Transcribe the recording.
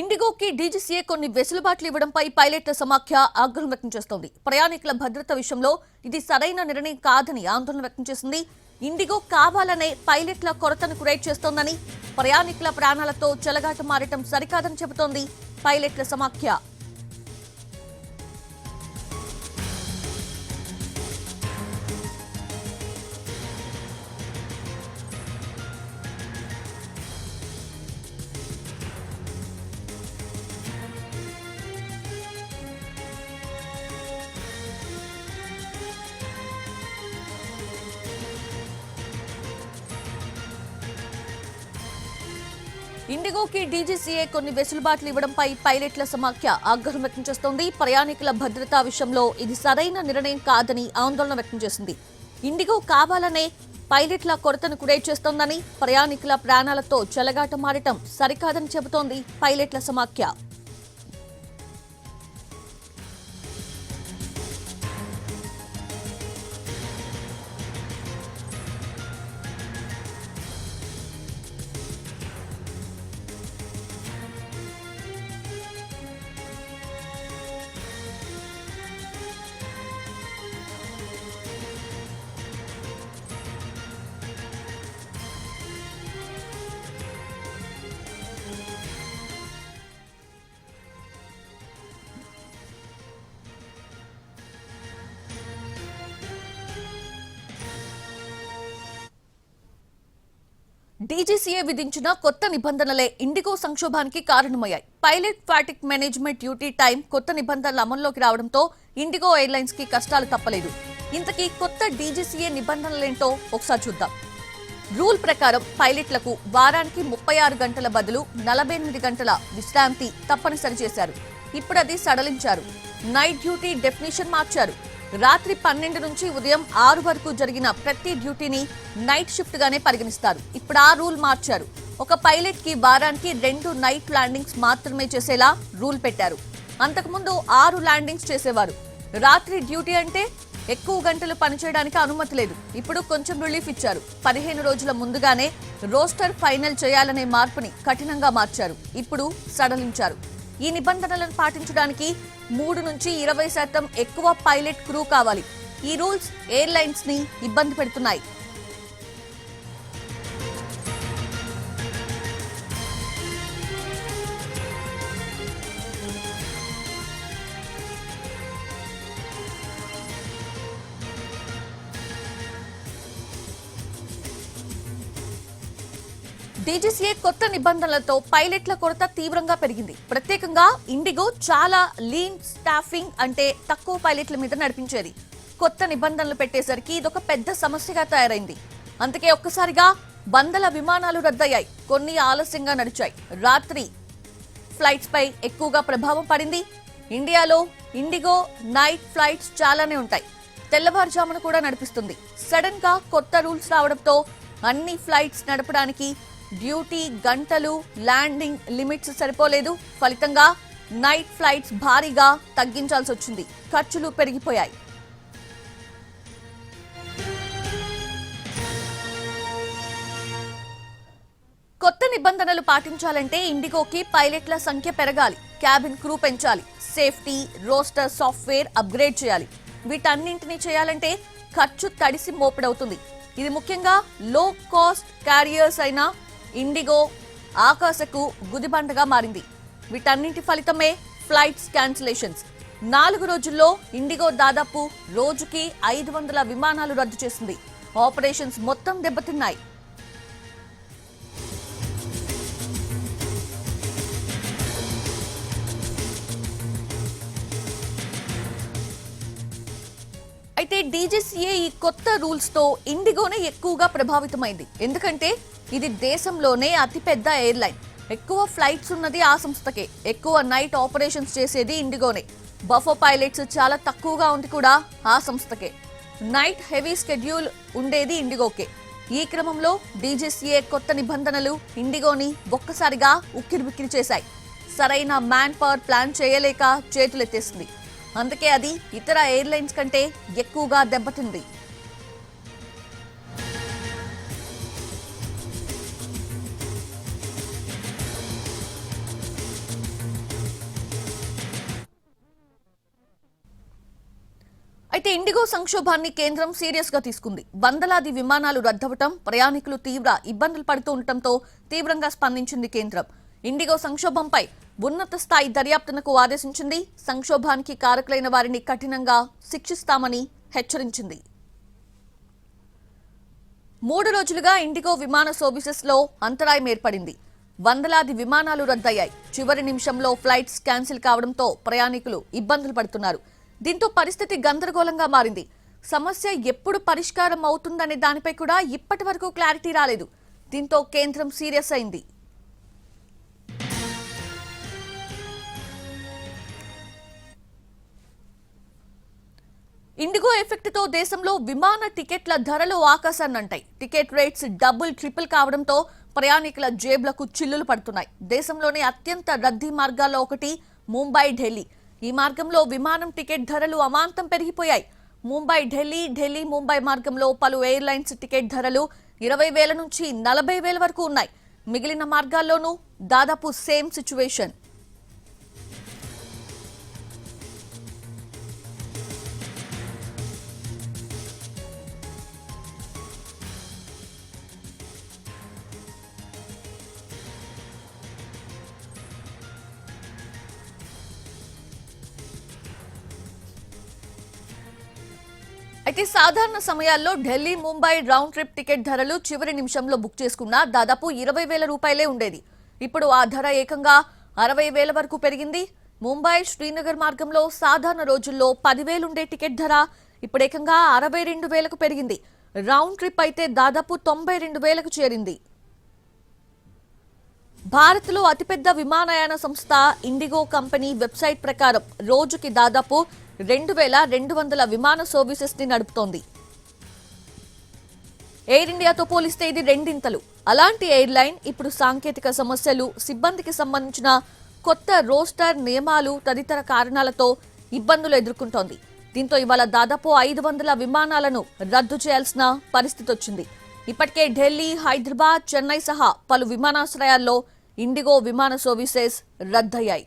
ఇండిగోకి DGCA కొన్ని వెసులుబాట్లు ఇవ్వడంపై పైలట్ల సమాఖ్య ఆగ్రహం వ్యక్తం చేస్తోంది. ప్రయాణికుల భద్రత విషయంలో ఇది సరైన నిర్ణయం కాదని ఆందోళన వ్యక్తం చేసింది. ఇండిగో కావాలనే పైలట్ల కొరతను క్రియేట్ చేస్తోందని ప్రయాణికుల ప్రాణాలతో చెలగాట మారటం సరికాదని చెబుతోంది పైలట్ల సమాఖ్య. ఇండిగోకి డీజీసీఏ కొన్ని వెసులుబాట్లు ఇవ్వడంపై పైలట్ల సమాఖ్య ఆగ్రహం వ్యక్తం చేస్తోంది. ప్రయాణికుల భద్రతా విషయంలో ఇది సరైన నిర్ణయం కాదని ఆందోళన వ్యక్తం చేసింది. ఇండిగో కావాలనే పైలట్ల కొరతను క్రియేట్ చేస్తోందని ప్రయాణికుల ప్రాణాలతో చెలగాటమాడటం సరికాదని చెబుతోంది పైలట్ల సమాఖ్య. డీజీసీఏ విధించిన కొత్త నిబంధనలే ఇండిగో సంక్షోభానికి కారణమయ్యాయి. Pilot fatigue management duty time కొత్త నిబంధనలు అమల్లోకి రావడంతో ఇండిగో ఎయిర్లైన్స్కి కష్టాలు తప్పలేదు. ఇంతకీ కొత్త డీజీసీఏ నిబంధనలేంటో ఒకసారి చూద్దాం. రూల్ ప్రకారం పైలట్లకు వారానికి ముప్పై ఆరు గంటల బదులు నలభై ఎనిమిది గంటల విశ్రాంతి తప్పనిసరి చేశారు. ఇప్పుడు అది సడలించారు. నైట్ డ్యూటీ డెఫినిషన్ మార్చారు. రాత్రి పన్నెండు నుంచి ఉదయం ఆరు వరకు జరిగిన ప్రతి డ్యూటీని నైట్ షిఫ్ట్ గానే పరిగణిస్తారు. ఇప్పుడు ఆ రూల్ మార్చారు. ఒక పైలట్కి వారానికి రెండు నైట్ ల్యాండింగ్స్ మాత్రమే చేసేలా రూల్ పెట్టారు. అంతకుముందు ఆరు ల్యాండింగ్స్ చేసేవారు. రాత్రి డ్యూటీ అంటే ఎక్కువ గంటలు పనిచేయడానికి అనుమతి లేదు. ఇప్పుడు కొంచెం రిలీఫ్ ఇచ్చారు. పదిహేను రోజుల ముందుగానే రోస్టర్ ఫైనల్ చేయాలనే మార్పుని కఠినంగా మార్చారు. ఇప్పుడు సడలించారు. ఈ నిబంధనలను పాటించడానికి మూడు నుంచి ఇరవై శాతం ఎక్కువ పైలట్ క్రూ కావాలి. ఈ రూల్స్ ఎయిర్లైన్స్ని ఇబ్బంది పెడుతున్నాయి. డీజీసీఏ కొత్త నిబంధనలతో పైలట్ల కొరత తీవ్రంగా పెరిగింది. ప్రత్యేకంగా ఇండిగో చాలా లీన్ స్టాఫింగ్ అంటే తక్కువ పైలట్ల మీద నడిపించేది. కొత్త నిబంధనలు పెట్టేసరికి ఇదొక పెద్ద సమస్యగా తయారైంది. అందుకే ఒక్కసారిగా వందల విమానాలు రద్దయ్యాయి. కొన్ని ఆలస్యంగా నడిచాయి. రాత్రి ఫ్లైట్స్ పై ఎక్కువగా ప్రభావం పడింది. ఇండియాలో ఇండిగో నైట్ ఫ్లైట్స్ చాలానే ఉంటాయి. తెల్లవారుజామున కూడా నడిపిస్తుంది. సడన్గా కొత్త రూల్స్ రావడంతో అన్ని ఫ్లైట్స్ నడపడానికి డ్యూటీ గంటలు ల్యాండింగ్ లిమిట్స్ సరిపోలేదు. ఫలితంగా నైట్ ఫ్లైట్స్ భారీగా తగ్గించాల్సి వచ్చింది. ఖర్చులు పెరిగిపోయాయి. కొత్త నిబంధనలు పాటించాలంటే ఇండిగోకి పైలట్ల సంఖ్య పెరగాలి. క్యాబిన్ క్రూ పెంచాలి. సేఫ్టీ రోస్టర్ సాఫ్ట్వేర్ అప్గ్రేడ్ చేయాలి. వీటన్నింటినీ చేయాలంటే ఖర్చు తడిసి మోపిడవుతుంది. ఇది ముఖ్యంగా లో కాస్ట్ క్యారియర్స్ అయిన ఇండిగో ఆకాశకు గుదిబండగా మారింది. వీటన్నింటి ఫలితమే ఫ్లైట్స్ క్యాన్సిలేషన్స్. నాలుగు రోజుల్లో ఇండిగో దాదాపు రోజుకి ఐదు వందల విమానాలు రద్దు చేసింది. ఆపరేషన్స్ మొత్తం దెబ్బతిన్నాయి. అయితే డీజీసీఏ ఈ కొత్త రూల్స్తో ఇండిగోనే ఎక్కువగా ప్రభావితమైంది. ఎందుకంటే ఇది దేశంలోనే అతిపెద్ద ఎయిర్లైన్. ఎక్కువ ఫ్లైట్స్ ఉన్నది ఆ సంస్థకే. ఎక్కువ నైట్ ఆపరేషన్స్ చేసేది ఇండిగోనే. బఫో పైలట్స్ చాలా తక్కువగా ఉంది కూడా ఆ సంస్థకే. నైట్ హెవీ స్కెడ్యూల్ ఉండేది ఇండిగోకే. ఈ క్రమంలో డీజీసీఏ కొత్త నిబంధనలు ఇండిగోని ఒక్కసారిగా ఉక్కిరిబిక్కిరి చేశాయి. సరైన మ్యాన్ పవర్ ప్లాన్ చేయలేక చేతులెత్తేసింది. అందుకే అది ఇతర ఎయిర్లైన్స్ కంటే ఎక్కువగా దెబ్బతింది. అయితే ఇండిగో సంక్షోభాన్ని కేంద్రం సీరియస్గా తీసుకుంది. వందలాది విమానాలు రద్దవటం ప్రయాణికులు తీవ్ర ఇబ్బందులు పడుతూ ఉండటంతో తీవ్రంగా స్పందించింది కేంద్రం. ఇండిగో సంక్షోభంపై ఉన్నత స్థాయి దర్యాప్తునకు ఆదేశించింది. సంక్షోభానికి కారకులైన వారిని కఠినంగా శిక్షిస్తామని హెచ్చరించింది. మూడు రోజులుగా ఇండిగో విమాన సర్వీసెస్లో అంతరాయం ఏర్పడింది. వందలాది విమానాలు రద్దయ్యాయి. చివరి నిమిషంలో ఫ్లైట్స్ క్యాన్సిల్ కావడంతో ప్రయాణికులు ఇబ్బందులు పడుతున్నారు. దీంతో పరిస్థితి గందరగోళంగా మారింది. సమస్య ఎప్పుడు పరిష్కారం అవుతుందనే దానిపై కూడా ఇప్పటి వరకు క్లారిటీ రాలేదు. దీంతో కేంద్రం సీరియస్ అయింది. ఇండిగో ఎఫెక్ట్తో దేశంలో విమాన టికెట్ల ధరలు ఆకాశాన్నంటాయి. టికెట్ రేట్స్ డబుల్ ట్రిపుల్ కావడంతో ప్రయాణికుల జేబులకు చిల్లులు పడుతున్నాయి. దేశంలోనే అత్యంత రద్దీ మార్గాల్లో ఒకటి ముంబై ఢిల్లీ. ఈ మార్గంలో విమానం టికెట్ ధరలు అమాంతం పెరిగిపోయాయి. ముంబై ఢిల్లీ ఢిల్లీ ముంబై మార్గంలో పలు ఎయిర్లైన్స్ టికెట్ ధరలు ఇరవై వేల నుంచి నలభై వేల వరకు ఉన్నాయి. మిగిలిన మార్గాల్లోనూ దాదాపు సేమ్ సిచ్యువేషన్. అయితే సాధారణ సమయాల్లో Delhi Mumbai round trip ticket ధరలు చివరి నిమిషంలో బుక్ చేసుకున్నా దాదాపు ఇరవై వేల రూపాయలే ఉండేది. ఇప్పుడు ఆ ధర ఏకంగా అరవై వేల వరకు పెరిగింది. ముంబై శ్రీనగర్ మార్గంలో సాధారణ రోజుల్లో పదివేలు ఉండే టికెట్ ధర ఇప్పుడు ఏకంగా అరవై రెండు వేలకు పెరిగింది. రౌండ్ ట్రిప్ అయితే దాదాపు తొంభై రెండు వేలకు చేరింది. భారత్లో అతిపెద్ద విమానయాన సంస్థ ఇండిగో కంపెనీ వెబ్సైట్ ప్రకారం రోజుకి దాదాపు రెండు వేల రెండు వందల విమాన సర్వీసెస్ని నడుపుతోంది. ఎయిర్ ఇండియాతో పోలిస్తే ఇది రెండింతలు. అలాంటి ఎయిర్లైన్ ఇప్పుడు సాంకేతిక సమస్యలు సిబ్బందికి సంబంధించిన కొత్త రోస్టర్ నియమాలు తదితర కారణాలతో ఇబ్బందులు ఎదుర్కొంటోంది. దీంతో ఇవాళ దాదాపు ఐదు వందల విమానాలను రద్దు చేయాల్సిన పరిస్థితి వచ్చింది. ఇప్పటికే ఢిల్లీ హైదరాబాద్ చెన్నై సహా పలు విమానాశ్రయాల్లో ఇండిగో విమాన సర్వీసెస్ రద్దయ్యాయి.